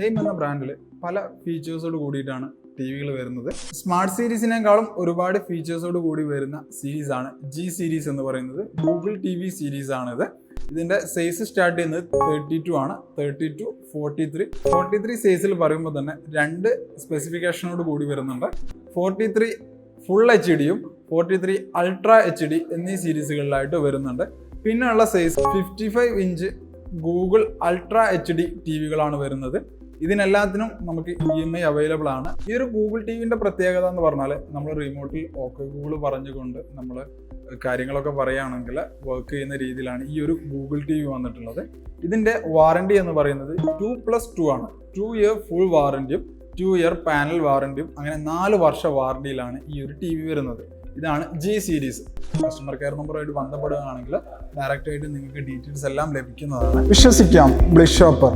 Him എന്ന ബ്രാൻഡിൽ പല ഫീച്ചേഴ്സോട് കൂടിയിട്ടാണ് ടി വികൾ വരുന്നത്. സ്മാർട്ട് സീരീസിനേക്കാളും ഒരുപാട് ഫീച്ചേഴ്സോട് കൂടി വരുന്ന സീരീസ് ആണ് ജി സീരീസ് എന്ന് പറയുന്നത്. ഗൂഗിൾ ടി വി സീരീസ് ആണിത്. ഇതിന്റെ സൈസ് സ്റ്റാർട്ട് ചെയ്യുന്നത് തേർട്ടി ടു ആണ്. Thirty two forty three forty three സൈസിൽ പറയുമ്പോൾ തന്നെ രണ്ട് സ്പെസിഫിക്കേഷനോട് കൂടി വരുന്നുണ്ട്. ഫോർട്ടി ത്രീ ഫുൾ എച്ച് ഡിയും forty three ultra H D എന്നീ സീരീസുകളിലായിട്ട് വരുന്നുണ്ട്. പിന്നെയുള്ള size fifty five inch Google ultra H D T വികളാണ് വരുന്നത്. ഇതിനെല്ലാത്തിനും നമുക്ക് ഇ എം ഐ അവൈലബിൾ ആണ്. ഈ ഒരു ഗൂഗിൾ ടി വിന്റെ പ്രത്യേകത എന്ന് പറഞ്ഞാൽ നമ്മൾ റിമോട്ടിൽ ഓക്കെ ഗൂഗിൾ പറഞ്ഞുകൊണ്ട് നമ്മൾ കാര്യങ്ങളൊക്കെ പറയുകയാണെങ്കിൽ വർക്ക് ചെയ്യുന്ന രീതിയിലാണ് ഈ ഒരു ഗൂഗിൾ ടി വി വന്നിട്ടുള്ളത്. ഇതിന്റെ വാറണ്ടി എന്ന് പറയുന്നത് ടു പ്ലസ് ടു ആണ്. ടു ഇയർ ഫുൾ വാറണ്ടിയും ടു ഇയർ പാനൽ വാറണ്ടിയും അങ്ങനെ നാല് വർഷ വാറണ്ടിയിലാണ് ഈ ഒരു ടി വി വരുന്നത്. ഇതാണ് ജി സീരീസ് കസ്റ്റമർ കെയർ നമ്പറുമായിട്ട് ബന്ധപ്പെടുകയാണെങ്കിൽ ഡയറക്റ്റ് ആയിട്ട് നിങ്ങൾക്ക് ഡീറ്റെയിൽസ് എല്ലാം ലഭിക്കുന്നതാണ്. വിശ്വസിക്കാം ബ്ലിഷ് ഷോപ്പർ